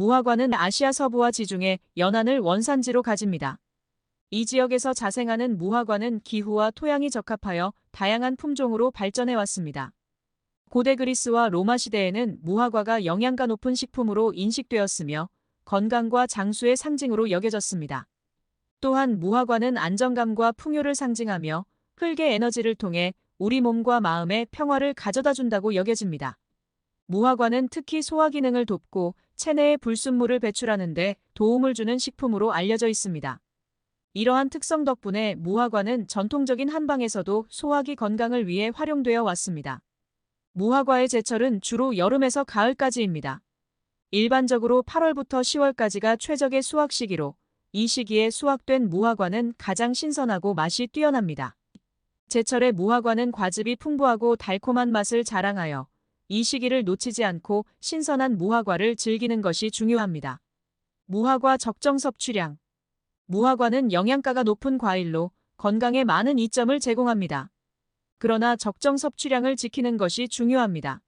무화과는 아시아 서부와 지중해, 연안을 원산지로 가집니다. 이 지역에서 자생하는 무화과는 기후와 토양이 적합하여 다양한 품종으로 발전해 왔습니다. 고대 그리스와 로마 시대에는 무화과가 영양가 높은 식품으로 인식되었으며 건강과 장수의 상징으로 여겨졌습니다. 또한 무화과는 안정감과 풍요를 상징하며 흙의 에너지를 통해 우리 몸과 마음의 평화를 가져다 준다고 여겨집니다. 무화과는 특히 소화 기능을 돕고 체내의 불순물을 배출하는 데 도움을 주는 식품으로 알려져 있습니다. 이러한 특성 덕분에 무화과는 전통적인 한방에서도 소화기 건강을 위해 활용되어 왔습니다. 무화과의 제철은 주로 여름에서 가을까지입니다. 일반적으로 8월부터 10월까지가 최적의 수확 시기로 이 시기에 수확된 무화과는 가장 신선하고 맛이 뛰어납니다. 제철의 무화과는 과즙이 풍부하고 달콤한 맛을 자랑하여 이 시기를 놓치지 않고 신선한 무화과를 즐기는 것이 중요합니다. 무화과 적정 섭취량 무화과는 영양가가 높은 과일로 건강에 많은 이점을 제공합니다. 그러나 적정 섭취량을 지키는 것이 중요합니다.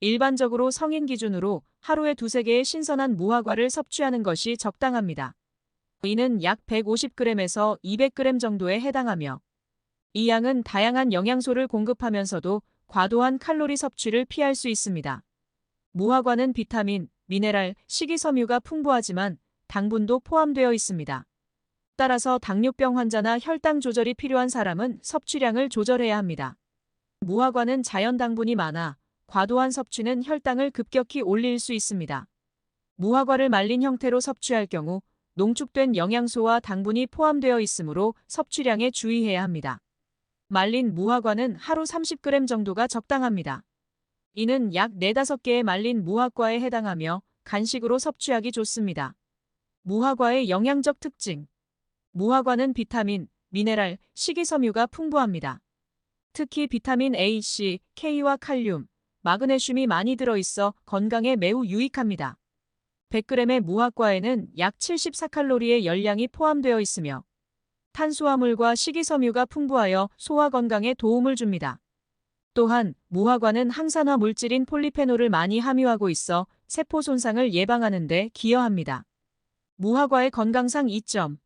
일반적으로 성인 기준으로 하루에 두세 개의 신선한 무화과를 섭취하는 것이 적당합니다. 이는 약 150g에서 200g 정도에 해당하며 이 양은 다양한 영양소를 공급하면서도 과도한 칼로리 섭취를 피할 수 있습니다. 무화과는 비타민, 미네랄, 식이섬유가 풍부하지만 당분도 포함되어 있습니다. 따라서 당뇨병 환자나 혈당 조절이 필요한 사람은 섭취량을 조절해야 합니다. 무화과는 자연 당분이 많아 과도한 섭취는 혈당을 급격히 올릴 수 있습니다. 무화과를 말린 형태로 섭취할 경우 농축된 영양소와 당분이 포함되어 있으므로 섭취량에 주의해야 합니다. 말린 무화과는 하루 30g 정도가 적당합니다. 이는 약 4, 5개의 말린 무화과에 해당하며 간식으로 섭취하기 좋습니다. 무화과의 영양적 특징 무화과는 비타민, 미네랄, 식이섬유가 풍부합니다. 특히 비타민 A, C, K와 칼륨, 마그네슘이 많이 들어있어 건강에 매우 유익합니다. 100g의 무화과에는 약 74칼로리의 열량이 포함되어 있으며 탄수화물과 식이섬유가 풍부하여 소화 건강에 도움을 줍니다. 또한 무화과는 항산화 물질인 폴리페놀을 많이 함유하고 있어 세포 손상을 예방하는 데 기여합니다. 무화과의 건강상 이점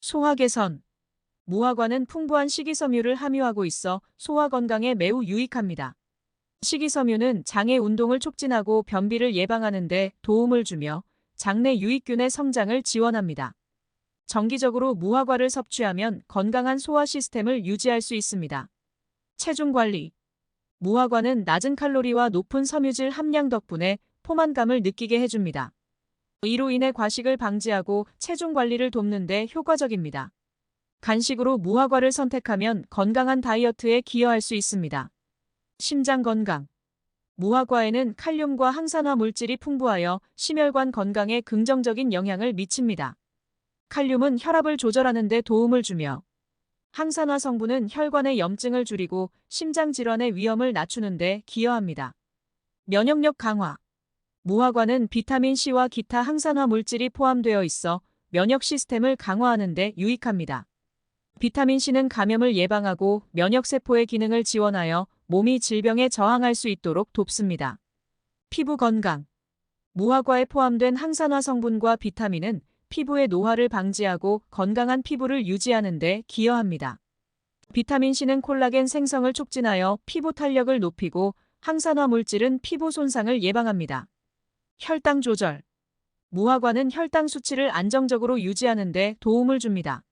소화 개선 무화과는 풍부한 식이섬유를 함유하고 있어 소화 건강에 매우 유익합니다. 식이섬유는 장의 운동을 촉진하고 변비를 예방하는 데 도움을 주며 장내 유익균의 성장을 지원합니다. 정기적으로 무화과를 섭취하면 건강한 소화 시스템을 유지할 수 있습니다. 체중 관리 무화과는 낮은 칼로리와 높은 섬유질 함량 덕분에 포만감을 느끼게 해줍니다. 이로 인해 과식을 방지하고 체중 관리를 돕는 데 효과적입니다. 간식으로 무화과를 선택하면 건강한 다이어트에 기여할 수 있습니다. 심장 건강 무화과에는 칼륨과 항산화 물질이 풍부하여 심혈관 건강에 긍정적인 영향을 미칩니다. 칼륨은 혈압을 조절하는 데 도움을 주며 항산화 성분은 혈관의 염증을 줄이고 심장 질환의 위험을 낮추는 데 기여합니다. 면역력 강화 무화과는 비타민C와 기타 항산화 물질이 포함되어 있어 면역 시스템을 강화하는 데 유익합니다. 비타민C는 감염을 예방하고 면역세포의 기능을 지원하여 몸이 질병에 저항할 수 있도록 돕습니다. 피부 건강 무화과에 포함된 항산화 성분과 비타민은 피부의 노화를 방지하고 건강한 피부를 유지하는 데 기여합니다. 비타민C는 콜라겐 생성을 촉진하여 피부 탄력을 높이고 항산화 물질은 피부 손상을 예방합니다. 혈당 조절 무화과는 혈당 수치를 안정적으로 유지하는 데 도움을 줍니다.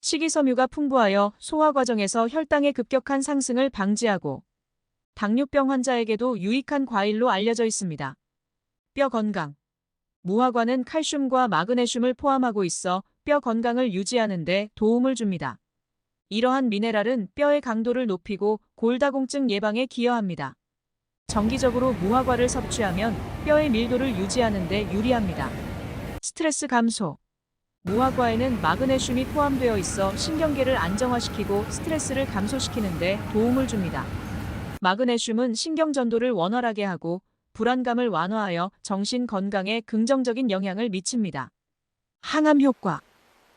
식이섬유가 풍부하여 소화 과정에서 혈당의 급격한 상승을 방지하고 당뇨병 환자에게도 유익한 과일로 알려져 있습니다. 뼈 건강 무화과는 칼슘과 마그네슘을 포함하고 있어 뼈 건강을 유지하는 데 도움을 줍니다. 이러한 미네랄은 뼈의 강도를 높이고 골다공증 예방에 기여합니다. 정기적으로 무화과를 섭취하면 뼈의 밀도를 유지하는 데 유리합니다. 스트레스 감소 무화과에는 마그네슘이 포함되어 있어 신경계를 안정화시키고 스트레스를 감소시키는 데 도움을 줍니다. 마그네슘은 신경 전도를 원활하게 하고 불안감을 완화하여 정신 건강에 긍정적인 영향을 미칩니다. 항암 효과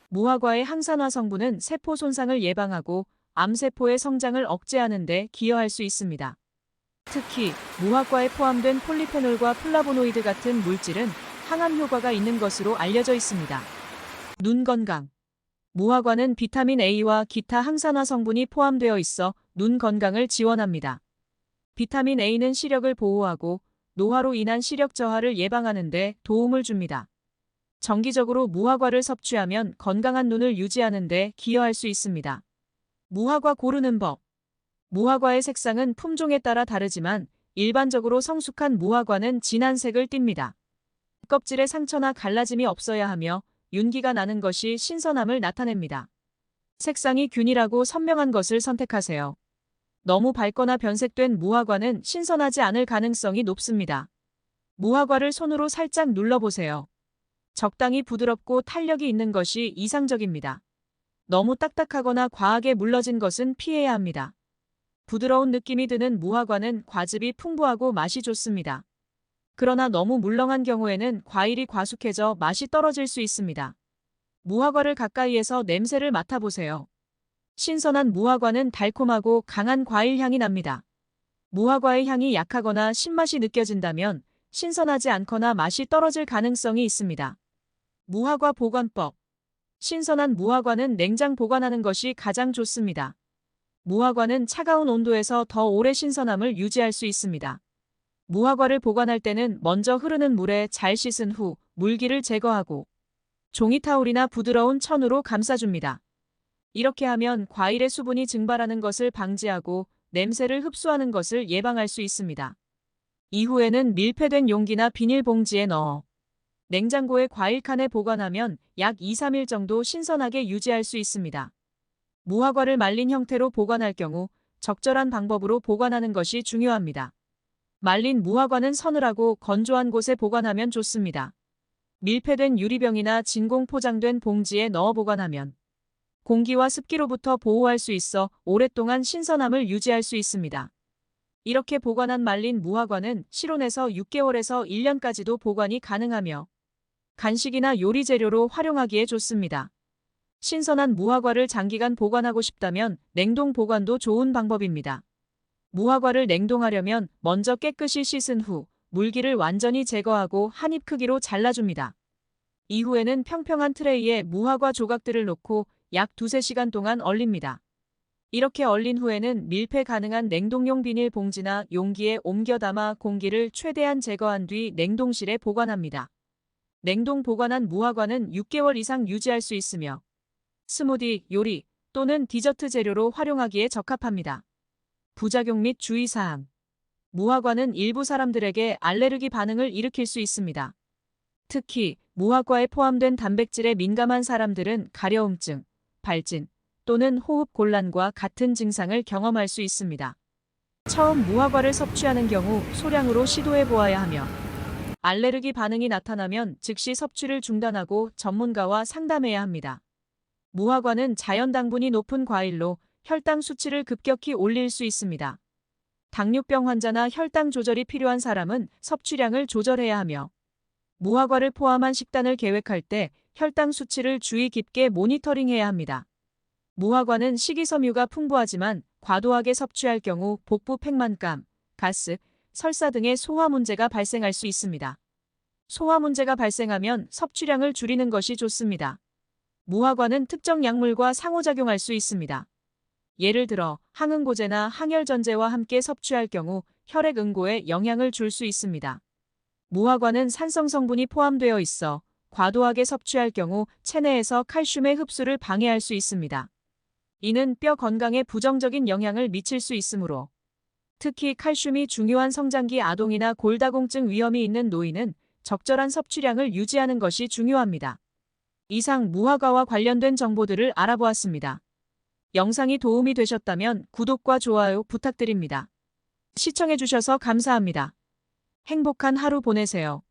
무화과의 항산화 성분은 세포 손상을 예방하고 암세포의 성장을 억제하는 데 기여할 수 있습니다. 특히 무화과에 포함된 폴리페놀과 플라보노이드 같은 물질은 항암 효과가 있는 것으로 알려져 있습니다. 눈 건강. 무화과는 비타민 A와 기타 항산화 성분이 포함되어 있어 눈 건강을 지원합니다. 비타민 A는 시력을 보호하고 노화로 인한 시력 저하를 예방하는 데 도움을 줍니다. 정기적으로 무화과를 섭취하면 건강한 눈을 유지하는 데 기여할 수 있습니다. 무화과 고르는 법. 무화과의 색상은 품종에 따라 다르지만 일반적으로 성숙한 무화과는 진한 색을 띱니다. 껍질에 상처나 갈라짐이 없어야 하며 윤기가 나는 것이 신선함을 나타냅니다. 색상이 균일하고 선명한 것을 선택하세요. 너무 밝거나 변색된 무화과는 신선하지 않을 가능성이 높습니다. 무화과를 손으로 살짝 눌러보세요. 적당히 부드럽고 탄력이 있는 것이 이상적입니다. 너무 딱딱하거나 과하게 물러진 것은 피해야 합니다. 부드러운 느낌이 드는 무화과는 과즙이 풍부하고 맛이 좋습니다. 그러나 너무 물렁한 경우에는 과일이 과숙해져 맛이 떨어질 수 있습니다. 무화과를 가까이에서 냄새를 맡아보세요. 신선한 무화과는 달콤하고 강한 과일 향이 납니다. 무화과의 향이 약하거나 신맛이 느껴진다면 신선하지 않거나 맛이 떨어질 가능성이 있습니다. 무화과 보관법. 신선한 무화과는 냉장 보관하는 것이 가장 좋습니다. 무화과는 차가운 온도에서 더 오래 신선함을 유지할 수 있습니다. 무화과를 보관할 때는 먼저 흐르는 물에 잘 씻은 후 물기를 제거하고 종이타올이나 부드러운 천으로 감싸줍니다. 이렇게 하면 과일의 수분이 증발하는 것을 방지하고 냄새를 흡수하는 것을 예방할 수 있습니다. 이후에는 밀폐된 용기나 비닐봉지에 넣어 냉장고에 과일칸에 보관하면 약 2, 3일 정도 신선하게 유지할 수 있습니다. 무화과를 말린 형태로 보관할 경우 적절한 방법으로 보관하는 것이 중요합니다. 말린 무화과는 서늘하고 건조한 곳에 보관하면 좋습니다. 밀폐된 유리병이나 진공 포장된 봉지에 넣어 보관하면 공기와 습기로부터 보호할 수 있어 오랫동안 신선함을 유지할 수 있습니다. 이렇게 보관한 말린 무화과는 실온에서 6개월에서 1년까지도 보관이 가능하며 간식이나 요리 재료로 활용하기에 좋습니다. 신선한 무화과를 장기간 보관하고 싶다면 냉동 보관도 좋은 방법입니다. 무화과를 냉동하려면 먼저 깨끗이 씻은 후 물기를 완전히 제거하고 한입 크기로 잘라줍니다. 이후에는 평평한 트레이에 무화과 조각들을 놓고 약 두세 시간 동안 얼립니다. 이렇게 얼린 후에는 밀폐 가능한 냉동용 비닐 봉지나 용기에 옮겨 담아 공기를 최대한 제거한 뒤 냉동실에 보관합니다. 냉동 보관한 무화과는 6개월 이상 유지할 수 있으며 스무디, 요리 또는 디저트 재료로 활용하기에 적합합니다. 부작용 및 주의사항 무화과는 일부 사람들에게 알레르기 반응을 일으킬 수 있습니다. 특히 무화과에 포함된 단백질에 민감한 사람들은 가려움증, 발진 또는 호흡 곤란과 같은 증상을 경험할 수 있습니다. 처음 무화과를 섭취하는 경우 소량으로 시도해 보아야 하며 알레르기 반응이 나타나면 즉시 섭취를 중단하고 전문가와 상담해야 합니다. 무화과는 자연 당분이 높은 과일로 혈당 수치를 급격히 올릴 수 있습니다. 당뇨병 환자나 혈당 조절이 필요한 사람은 섭취량을 조절해야 하며 무화과를 포함한 식단을 계획할 때 혈당 수치를 주의 깊게 모니터링해야 합니다. 무화과는 식이섬유가 풍부하지만 과도하게 섭취할 경우 복부 팽만감, 가스, 설사 등의 소화 문제가 발생할 수 있습니다. 소화 문제가 발생하면 섭취량을 줄이는 것이 좋습니다. 무화과는 특정 약물과 상호작용할 수 있습니다. 예를 들어 항응고제나 항혈전제와 함께 섭취할 경우 혈액 응고에 영향을 줄 수 있습니다. 무화과는 산성 성분이 포함되어 있어 과도하게 섭취할 경우 체내에서 칼슘의 흡수를 방해할 수 있습니다. 이는 뼈 건강에 부정적인 영향을 미칠 수 있으므로 특히 칼슘이 중요한 성장기 아동이나 골다공증 위험이 있는 노인은 적절한 섭취량을 유지하는 것이 중요합니다. 이상 무화과와 관련된 정보들을 알아보았습니다. 영상이 도움이 되셨다면 구독과 좋아요 부탁드립니다. 시청해주셔서 감사합니다. 행복한 하루 보내세요.